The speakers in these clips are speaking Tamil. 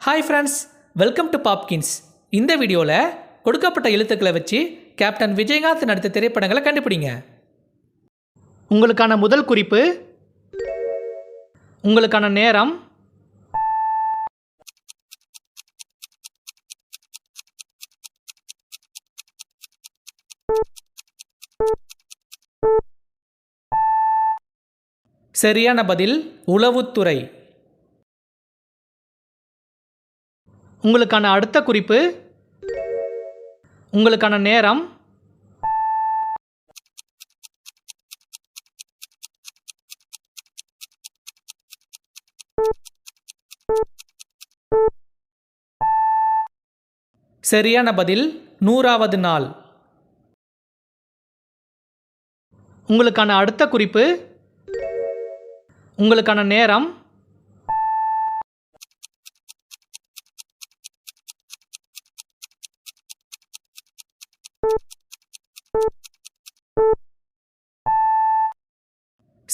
Hi friends welcome to Popkins இந்த வீடியோவில் கொடுக்கப்பட்ட எழுத்துக்களை வச்சு கேப்டன் விஜயகாந்த் நடித்த திரைப்படங்களை கண்டுபிடிங்க. உங்களுக்கான முதல் குறிப்பு உங்களுக்கான நேரம் சரியான பதில் உளவுத்துறை. உங்களுக்கான அடுத்த குறிப்பு. உங்களுக்கான நேரம். சரியான பதில் நூறாவது நாள். உங்களுக்கான அடுத்த குறிப்பு. உங்களுக்கான நேரம்.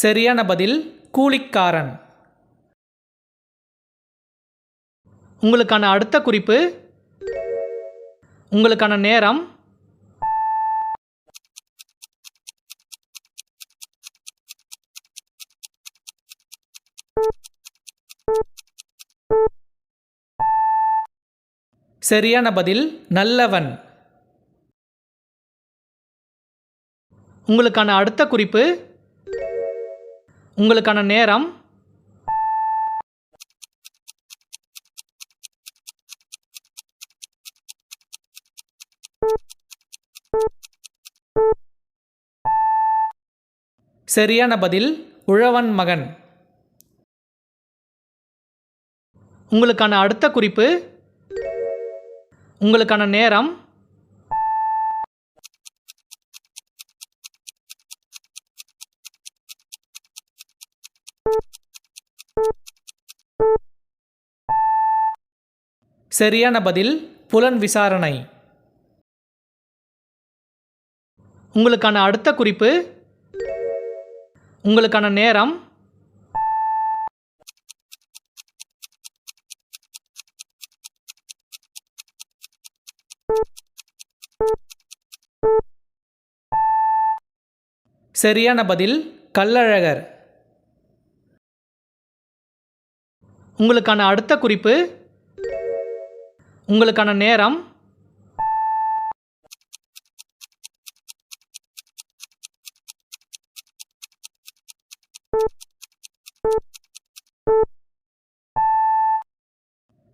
சரியான பதில் கூலிக்காரன். உங்களுக்கான அடுத்த குறிப்பு உங்களுக்கான நேரம். சரியான பதில் நல்லவன். உங்களுக்கான அடுத்த குறிப்பு உங்களுக்கான நேரம். சரியான பதில் உழவன் மகன். உங்களுக்கான அடுத்த குறிப்பு உங்களுக்கான நேரம். சரியான பதில் புலன் விசாரணை. உங்களுக்கான அடுத்த குறிப்பு உங்களுக்கான நேரம். சரியான பதில் கள்ளழகர். உங்களுக்கான அடுத்த குறிப்பு உங்களுக்கான நேரம்.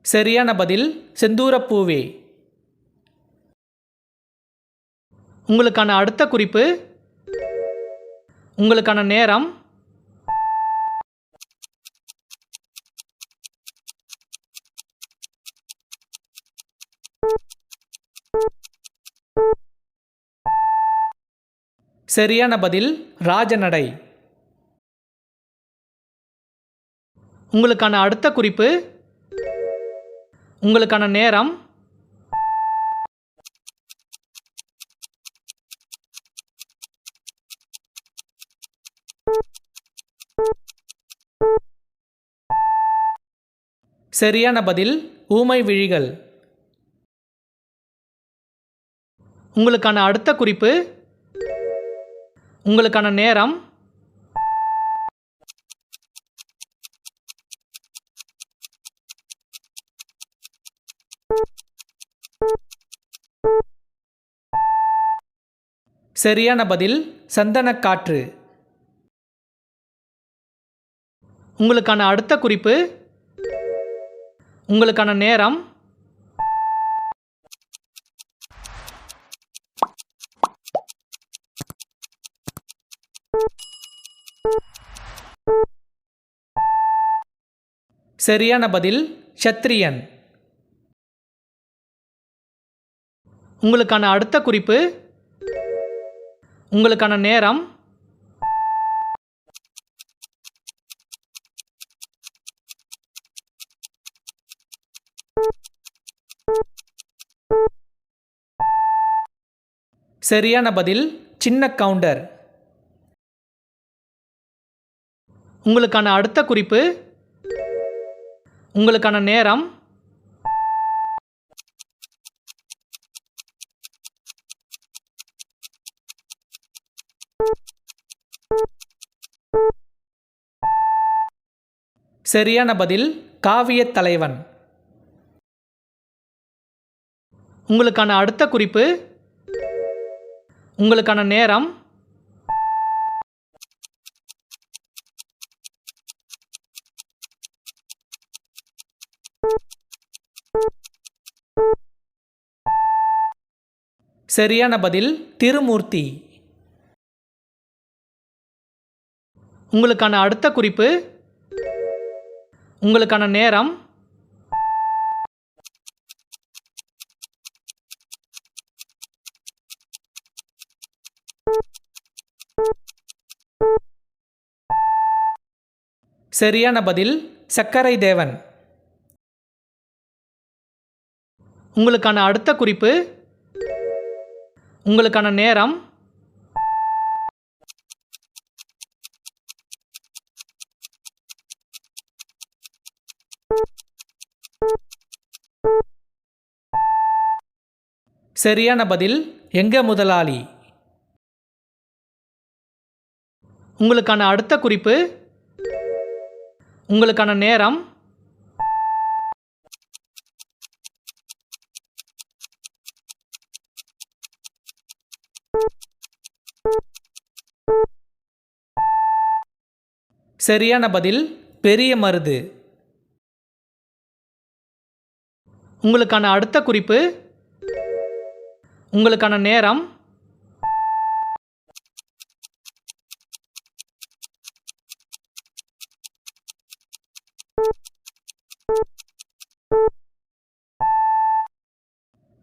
சரியான பதில் செந்தூரப்பூவே. உங்களுக்கான அடுத்த குறிப்பு உங்களுக்கான நேரம் சரியான பதில் ராஜநடை. உங்களுக்கான அடுத்த குறிப்பு உங்களுக்கான நேரம். சரியான பதில் ஊமை விழிகள். உங்களுக்கான அடுத்த குறிப்பு உங்களுக்கான நேரம். சரியான பதில் சந்தனக்காற்று உங்களுக்கான அடுத்த குறிப்பு உங்களுக்கான நேரம். சரியான பதில் சத்திரியன். உங்களுக்கான அடுத்த குறிப்பு உங்களுக்கான நேரம் சரியான பதில் சின்ன கவுண்டர் உங்களுக்கான அடுத்த குறிப்பு உங்களுக்கான நேரம். சரியான பதில் காவியத் தலைவன். உங்களுக்கான அடுத்த குறிப்பு உங்களுக்கான நேரம் சரியான பதில் திருமூர்த்தி. உங்களுக்கான அடுத்த குறிப்பு உங்களுக்கான நேரம் சரியான பதில் சக்கரை தேவன். உங்களுக்கான அடுத்த குறிப்பு உங்களுக்கான நேரம். சரியான பதில் எங்க முதலாளி? உங்களுக்கான அடுத்த குறிப்பு உங்களுக்கான நேரம். சரியான பதில் பெரிய மருது உங்களுக்கான அடுத்த குறிப்பு உங்களுக்கான நேரம்.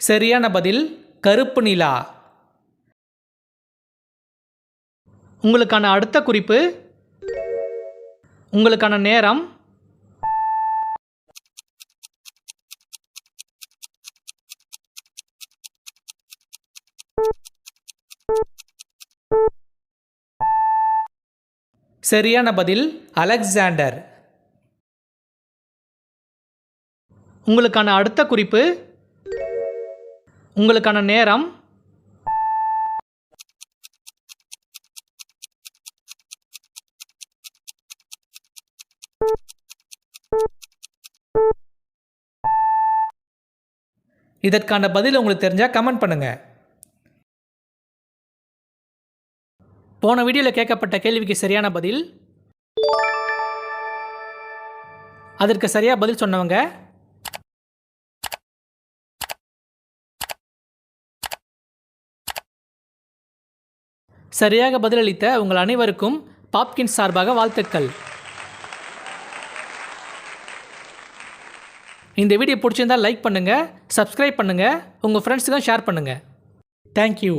சரியான பதில் கருப்பு நிலா. உங்களுக்கான அடுத்த குறிப்பு உங்களுக்கான நேரம். சரியான பதில் அலெக்சாண்டர் உங்களுக்கான அடுத்த குறிப்பு உங்களுக்கான நேரம் இதற்கான பதில் உங்களுக்கு தெரிஞ்சால் கமெண்ட் பண்ணுங்கள் போன வீடியோவில் கேட்கப்பட்ட கேள்விக்கு சரியான பதில்? அதற்கு சரியாக பதில் சொன்னவங்க? சரியாக பதிலளித்த உங்கள் அனைவருக்கும் பாப்கின் சார்பாக வாழ்த்துக்கள். இந்த வீடியோ பிடிச்சிருந்தால் லைக் பண்ணுங்கள் சப்ஸ்கிரைப் பண்ணுங்கள் உங்கள் ஃப்ரெண்ட்ஸுக்கும் ஷேர் பண்ணுங்கள் தேங்க்யூ